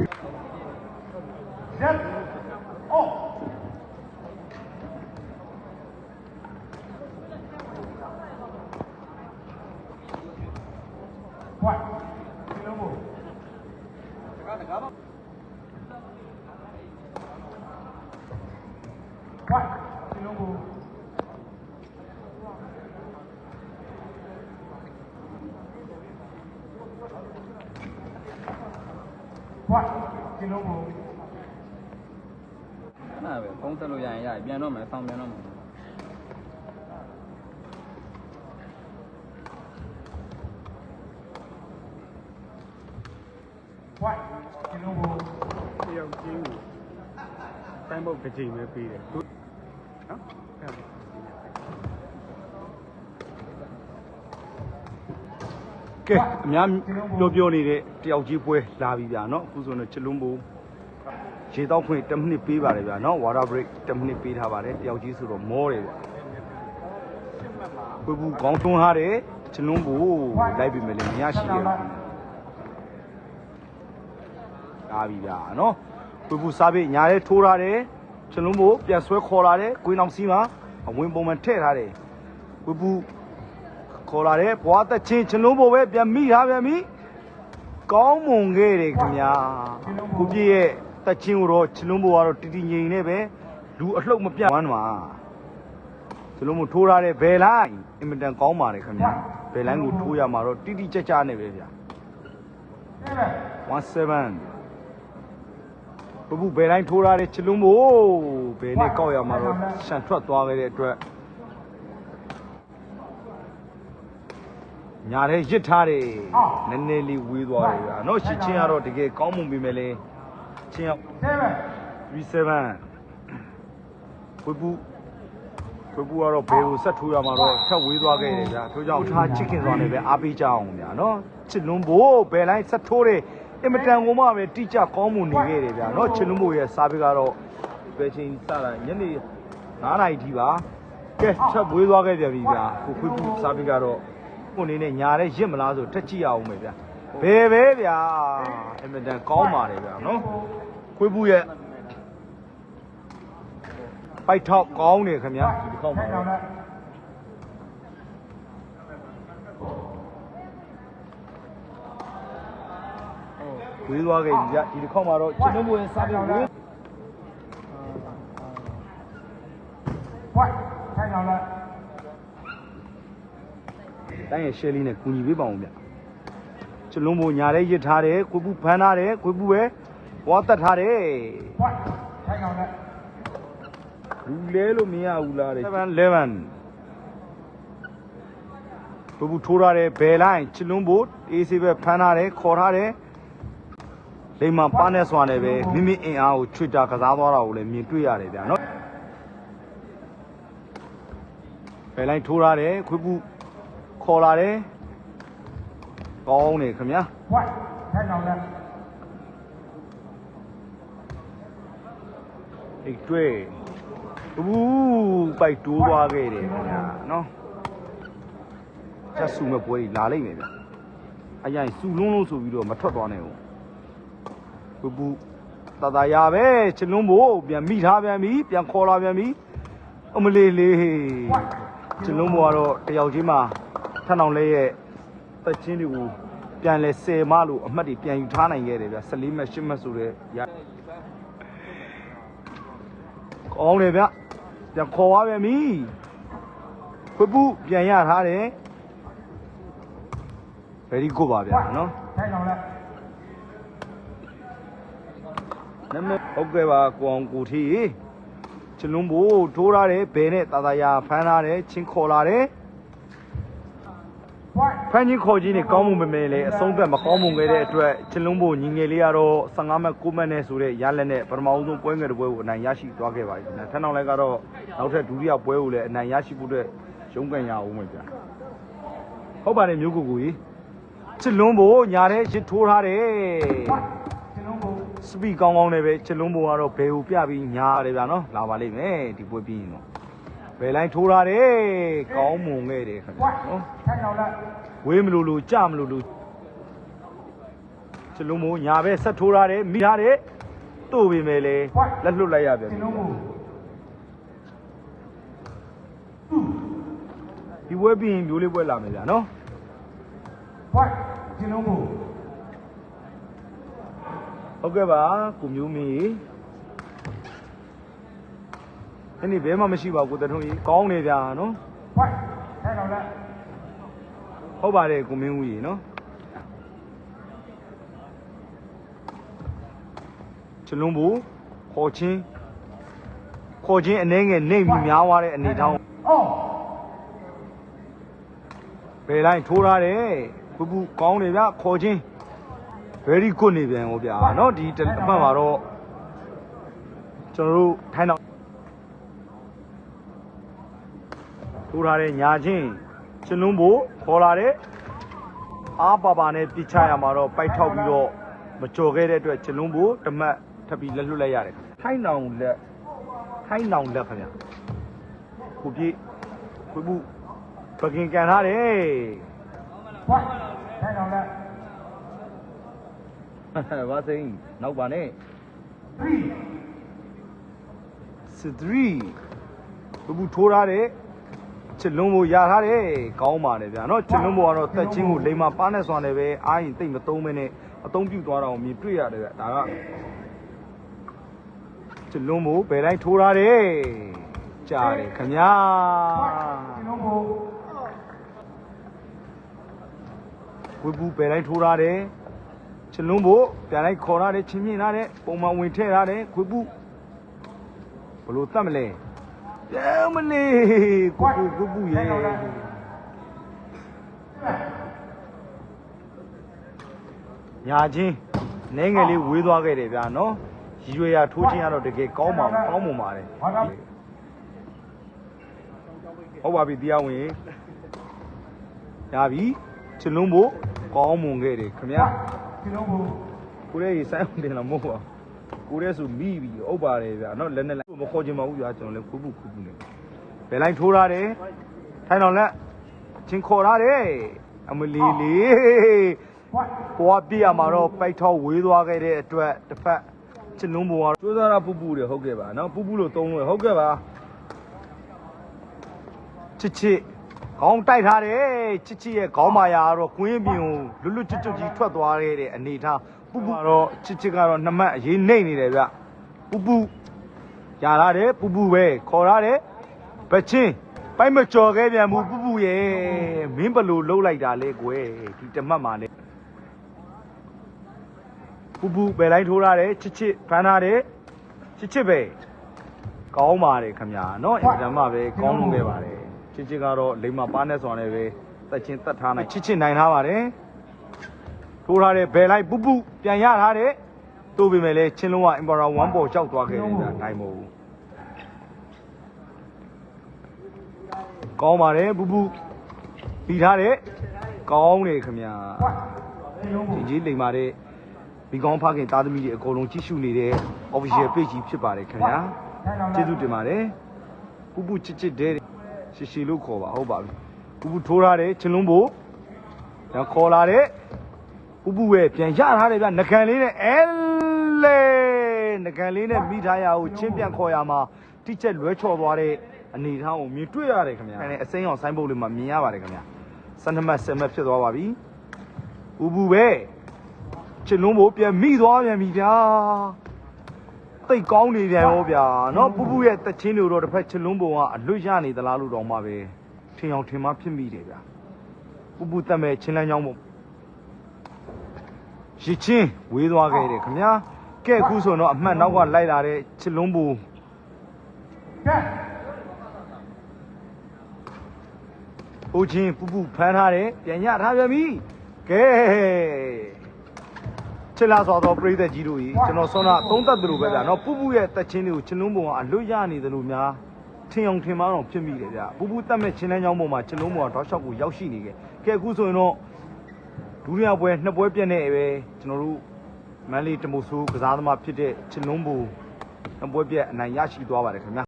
ジャッジ White. Kilo အဲ့ဒါပဲဖုံးဆက်လို့ရရင်ရပြီပြန်တော့မယ်ဆောင်းပြန်တော့မယ် White. Kilo တယောက်ချင်းကိုတိုင်းပုတ်တစ်ချိန်ပဲပေးတယ်သူနော်အဲ့ဒါ ကဲအများပြောပြောနေတဲ့တယောက်ကြီးပွဲလာပြီဗျာနော်အခုဆိုတော့ချလွန်းဘူရေတော့ခွင့်10မိနစ်ပေးပါတယ်ဗျာနော် water break 10မိနစ်ပေးထားပါတယ်တယောက်ကြီးဆိုတော့မောတယ်ဗျာဘဘူးကောင်းထွန်းထားတယ်ချလွန်းဘူလိုက်ပြီမယ်လေမရရှိရဘူးလာပြီဗျာနော်ဘဘူးစားပြီးညာလေးထိုးထားတယ်ချလွန်းဘူပြန်ဆွဲခေါ်လာတယ်ကွင်းအောင်စီးမှာအဝင်ပုံမှန်ထည့်ထားတယ်ဘဘူး ခေါ်လာတယ်ဘွားသက်ချင်းချလွန်းဘူပဲပြန်မိထားပြန်ပြီကောင်းမွန်ခဲ့တယ်ခင်ဗျာခုပြည့်ရဲ့သက်ချင်းကိုတော့ချလွန်းဘူကတော့တီတီငိန်နဲ့ပဲလူအလှုပ်မပြတ်ဝမ်းမှာဒီလိုမျိုးထိုးထားတဲ့ဘယ်လိုင်းအင်မတန်ကောင်းပါတယ်ခင်ဗျာဘယ်လိုင်းကိုထိုးရမှာတော့တိတိကျကျနဲ့ပဲဗျာ Seven. 17ဘဘူးဘယ်လိုင်းထိုးထားတဲ့ချလွန်းမို့ဘယ်နဲ့ကောက်ရမှာတော့ရှန်ထွက်သွားခဲ့တဲ့အတွက် ညာထဲရစ်ထားတယ်နည်းနည်းလေးဝေးသွားတယ်ဗျာနော်ရှစ်ချင်းကတော့တကယ်ကောင်းမှုပြီမဲ့လေချင်းရောက် Seven. 37ဘဘူးဘဘူးကတော့ဘယ်ကိုဆက်ထိုးရမှာတော့ထက်ဝေးသွားခဲ့တယ်ဗျာထို့ကြောင့်ထားချစ်ခင်စွာနဲ့ပဲအားပေးကြအောင်ဗျာနော်ချစ်လွန်းဖို့ဘယ်လိုက်ဆက်ထိုးတယ်အင်မတန်ကိုမှပဲတိကျကောင်းမှုနေခဲ့တယ်ဗျာနော်ချစ်လွန်းဖို့ရဲ့စားပေးကတော့ဘယ်ချိန်စတာညနေ9နာရီထိပါကဲထက်ဝေးသွားခဲ့ပြန်ပြီဗျာကိုခွေးပူစားပေးကတော့ ကိုအနေနဲ့ညာတဲ့ရစ်မလားဆိုတက်ကြည့်အောင်မယ်ဗျာဘယ်ပဲဗျာအင်မတန်ကောင်းပါတယ်ဗျာနော်ခွေးပူရဲ့ပိုက်ထောက်ကောင်းတယ်ခင်ဗျာဒီတစ်ခေါက်မှာ Ten တော့ down that. ဝေးသွားခဲ့ပြီဗျဒီတစ်ခေါက်မှာတော့ကျွန်တော်ဘဝင်စားပြီးဝေး White. Ten down that. တိုင်းရဲ့ share လေးနဲ့ကူညီပေးပါအောင်ဗျကျွန်လုံးဘုံညာလေးရစ်ထားတယ်ခွေးပူဖမ်းထားတယ်ခွေးပူပဲဝါတက်ထားတယ် White. Ten down that. လူလဲလို့မရဘူးလားတဲ့7 11ဘဘူးထိုးထားတယ်ဘယ်လိုက်ချလွန်းဘို့အေးစေးပဲဖမ်းထားတယ်ခေါ်ထားတယ်လိမ္မာပါနဲ့စွာနဲ့ပဲမိမိအင်အားကိုချွတ်တာကစားသွားတာကိုလည်းမြင်တွေ့ရတယ်ဗျာနော်ဘယ်လိုက်ထိုးထားတယ်ခွေးပူ ခေါ်လာတယ်ကောင်းတယ်ခင်ဗျာ White. Ten down that. အိတ်တွေ့ဘူးပိုက်တိုးသွားခဲ့တယ်ခင်ဗျာနော်ချက်စုမဲ့ပွဲကြီးလာလိုက်မယ်ဗျအရင်စုလုံးလုံးဆိုပြီးတော့မထွက်သွားနိုင်ဘူးဘူးဘူးတတရာပဲချလွန်းဖို့ပြန်မိထားပြန်ပြီပြန်ခေါ်လာပြန်ပြီအမလေးလေးချလွန်းဖို့ကတော့တယောက်ချင်းမှာ ထထောင်လေးရဲ့တက်ချင်းတွေကိုပြန်လဲဆယ်မလို့အမှတ်တွေပြန်ယူထားနိုင်ခဲ့တယ်ဗျ14မှတ်10မှတ်ဆိုတဲ့ရကောင်းတယ်ဗျပြန်ခေါ်သွားပြန်ပြီဖွပူပြန်ရထားတယ် very good ပါဗျာနော် Ten down that. နမဟုတ်ကဲ့ပါကိုအောင်ကိုထီချလွန်းဘိုးထိုးထားတယ်ဘယ်နဲ့တာတာယာဖမ်းထားတယ်ချင်းခေါ်လာတယ် White. ဖမ်းချင်းခေါ်ချင်းနေကောင်းမှုမမဲလေအဆုံးသက်မကောင်းမှုခဲ့တဲ့အတွက်ချလွန်းဘိုးညီငယ်လေးကတော့15မှတ်9မှတ်နဲ့ဆိုတဲ့ရလက်နဲ့ပထမဦးဆုံးပွဲငယ်တစ်ပွဲကိုအနိုင်ရရှိသွားခဲ့ပါပြီ။ထပ်နောက်လည်းကတော့နောက်ထပ်ဒုတိယပွဲကိုလည်းအနိုင်ရရှိဖို့အတွက်ရုန်းကန်ရအောင်မယ်ဗျာ။ဟုတ်ပါတယ်မျိုးကိုကိုကြီးချလွန်းဘိုးညာတဲ့ရစ်ထိုးထားတယ် White. Kilo စပီကောင်းကောင်းနဲ့ပဲချလွန်းဘိုးကတော့ဘယ်ကိုပြပြီးညာရတယ်ဗျာနော်လာပါလိမ့်မယ်ဒီပွဲပြီးရင်တော့ ဘယ်လိုက်ထိုးထားတယ်ကောင်းမွန်ခဲ့တယ်ခင်ဗျာ White. နော် Ten down that. ဝေးမလို့လို့ကြမလို့လို့ချချစ်လုံးမို့ညာဘက်ဆက်ထိုးထားတယ်မိထားတယ်တို့ပြီမယ်လေလက်လွတ်လိုက်ရပြန်ချပြီစ်လုံးဘူးဒီပွဲပြီးရင်မျိုးလေးပွဲလာမယ်ဗျာနော်ဖွက်ချစ်လုံးဘူးဟုတ်ကဲ့ပါကိုမျိုးမီဒီ ။နေ့ဘဲမှမရှိပါဘူးကိုတထုံးကြီး။ကောင်းနေဗျာနော်။ဟုတ်။အဲ့တော့လဲ။ဟုတ်ပါတယ်ကိုမင်းဦးကြီးနော်။ချလုံးဘူးခေါ်ချင်းခေါ်ချင်းအနေငယ်နေမိများွားတဲ့အနေထောင်း။အော်။ဘယ်လိုက်ထိုးထားတယ်။ဘူးဘူးကောင်းနေဗျာခေါ်ချင်း very good နေပြန်ဟောဗျာနော်ဒီအမှန်ပါတော့ကျွန်တော်တို့ထိုင်းတော့ ထိုးထားတဲ့ညာချင်းချလုံးဖို့ခေါ်လာတဲ့အားပါပါနဲ့ပြစ်ချရမှာတော့ပိုက်ထောက်ပြီးတော့မကြော်ခဲ့တဲ့အတွက်ချလုံးဖို့တမတ်ထပ်ပြီးလက်လွတ်လိုက်ရတယ်ထိုင်းနောင်လက်ထိုင်းနောင်လက်ခင်ဗျာကိုပြေခွေးဘူးပကင်ကန်ထားတယ်ဖွက်ထိုင်အောင်လက်ဘာစိန်နောက်ပါနဲ့3စသရီဘဘူးထိုးထားတဲ့ ချစ်လုံးဖို့ရထားတယ်ကောင်းပါတယ်ဗျာနော်ချစ်လုံးဖို့ကတော့တက်ချင်းကိုလိမ္မာပါနဲ့ဆွမ်းတယ်ပဲအားရင်တိတ်မသုံးမဲနဲ့အသုံးပြုသွားတာကိုမြင်တွေ့ရတယ်ဗျာဒါကချစ်လုံးဖို့ဘယ်တိုင်းထိုးထားတယ်ကြားတယ်ခင်ဗျာချစ်လုံးဖို့ဝေဘူးဘယ်တိုင်းထိုးထားတယ်ချစ်လုံးဖို့ပြန်လိုက်ခေါ်ထားတယ်ချင်းမြင်ထားတယ်ပုံမှန်ဝင်ထည့်ထားတယ်ခွေဘူးဘလို့တတ်မလဲ ရဲမလေးကိုကိုကိုဘူးရေညာချင်းနဲငယ်လေးဝေးသွားခဲ့တယ်ဗျာနော်ရည်ရွယ်ရထိုးချင်းကတော့တကယ်ကောင်းပါကောင်းမွန်ပါတယ်ဟုတ်ပါပြီတရားဝင်ရပြီချလုံးဖို့ကောင်းမွန်ခဲ့တယ်ခင်ဗျာချစ်လုံးဘူးကိုရဲကြီးစိုင်းအောင်တင်လာမဟုတ်ပါ ကိုရဲဆိုမိပြီဥပ်ပါတယ်ဗျာနော်လက်နဲ့လက်မခေါ်ချင်ပါဘူးဗျာကျွန်တော်လည်းခုခုခုခုနေဘယ်လိုက်ထိုးထားတယ်ထိုင်တော်လက်ချင်းခေါ်ထားတယ်အမလီလေးဖွက်ကိုကပြည့်ရမှာတော့ပိုက်ထောက်ဝေးသွားခဲ့တဲ့အတွက်တစ်ဖက်ချစ်လုံးဘုံကကျိုးစားတာပူပူတယ်ဟုတ်ကဲ့ပါနော်ပူပူလို့သုံးလို့ဟုတ်ကဲ့ပါချစ်ချစ် ခေါင်းတိုက်ထားတယ်ချစ်ချစ်ရဲ့ခေါင်းမာယာကတော့ကွင်းပြင်ကိုလွတ်လွတ်ကျွတ်ကျွတ်ကြီးထွက်သွားခဲ့တဲ့အနေထားပူပူကတော့ချစ်ချစ်ကတော့နှစ်မှတ်အရေးနှိမ့်နေတယ်ဗျပူပူရလာတယ်ပူပူပဲခေါ်ရတယ်ဗချင်းပိုက်မကြော်ခဲ့ပြန်ဘူးပူပူရဲ့မင်းဘလို့လှုပ်လိုက်တာလဲကွယ်ဒီတမတ်မှာလဲ ပူပူပဲလိုက်ထိုးထားတယ်ချစ်ချစ်ဖမ်းထားတယ်ချစ်ချစ်ပဲကောင်းပါတယ်ခမညာเนาะအင်တာမပဲကောင်းလုံးခဲ့ပါတယ် ချစ်ချစ်ကတော့လိမ္မာပါနဲ့စွာနဲ့ပဲတက်ချင်းတက်ထားနိုင်ချစ်ချစ်နိုင်ထားပါတယ်ထိုးထားတယ်ဘယ်လိုက်ပူပူပြန်ရထားတယ်တိုးပေမဲ့လည်းချင်းလုံးကအင်ပါရာ1ပေါ်ကြောက်သွားခဲ့တယ်ဗျာနိုင်မဟုတ်ဘူးကောင်းပါတယ်ပူပူပြီးထားတယ်ကောင်းတယ်ခမညာဖွက်ချစ်လုံးဘူးဒီကြီးလိမ်မာတဲ့မိကောင်းဖခင်သားသမီးတွေအကုန်လုံးကြည့်ရှုနေတဲ့ official page ကြီးဖြစ်ပါတယ်ခင်ဗျာထိုင်အောင်လက်ကျေးဇူးတင်ပါတယ်ပူပူချစ်ချစ်တဲ့ ရှီရှီလို့ခေါ်ပါဟုတ်ပါပြီပူပူထိုးထားတယ်ချင်းလုံးဘို့ညခေါ်လာတဲ့ပူပူပဲပြန်ရထားတယ်ဗျငကန်လေးနဲ့အဲလေငကန်လေးနဲ့မိထားရအောင်ချင်းပြန်ခေါ်ရမှာတိချက်လွဲချော်သွားတဲ့အနေထားကိုမြင်တွေ့ရတယ်ခင်ဗျာအဲအစိမ်းအောင်ဆိုင်းပုတ်လေးမှာမြင်ရပါတယ်ခင်ဗျာ12မှတ်10မှတ်ဖြစ်သွားပါပြီပူပူပဲချစ်လုံးမို့ပြန်မိသွားပြန်ပြီဗျာ တိတ်ကောင်းနေပြန်ရောဗျာနော်ပူပူရဲ့တချင်းတွေတော့တစ်ဖက်ချလွန်းပုံကအလွတ်ရနေသလားလို့တော့မှပဲထင်အောင်ထင်မှဖြစ်မိတယ်ဗျာပူပူတက်မဲ့ချင်းလန်းချောင်းပုံရစ်ချင်းဝေးသွားခဲ့တယ်ခင်ဗျာကဲအခုဆိုတော့အမှတ်နောက်ကလိုက်လာတဲ့ချလွန်းပုံကဲဟိုချင်းပူပူဖမ်းထားတယ်ပြန်ရထားပြန်ပြီကဲ ချစ်လာစွာသောပရိသတ်ကြီးတို့ကြီးကျွန်တော်ဆွမ်းနာသုံးသက်သလိုပဲဗျာနော်ပူပူရဲ့တက်ချင်းတွေကိုချင်းလုံးပုံကအလွတ်ရနေသလိုများထင်အောင်ထင်မှားတော့ဖြစ်မိတယ်ဗျာပူပူတက်မဲ့ချင်းလန်းချောင်းပုံမှာချင်းလုံးပုံကတောက်လျှောက်ကိုရောက်ရှိနေခဲ့ကဲအခုဆိုရင်တော့ဒုတိယပွဲနှစ်ပွဲပြည့်နေပဲကျွန်တော်တို့မန်လေးတမိုဆိုးကစားသမားဖြစ်တဲ့ချင်းလုံးပုံနှစ်ပွဲပြည့်အနိုင်ရရှိသွားပါတယ်ခင်ဗျာ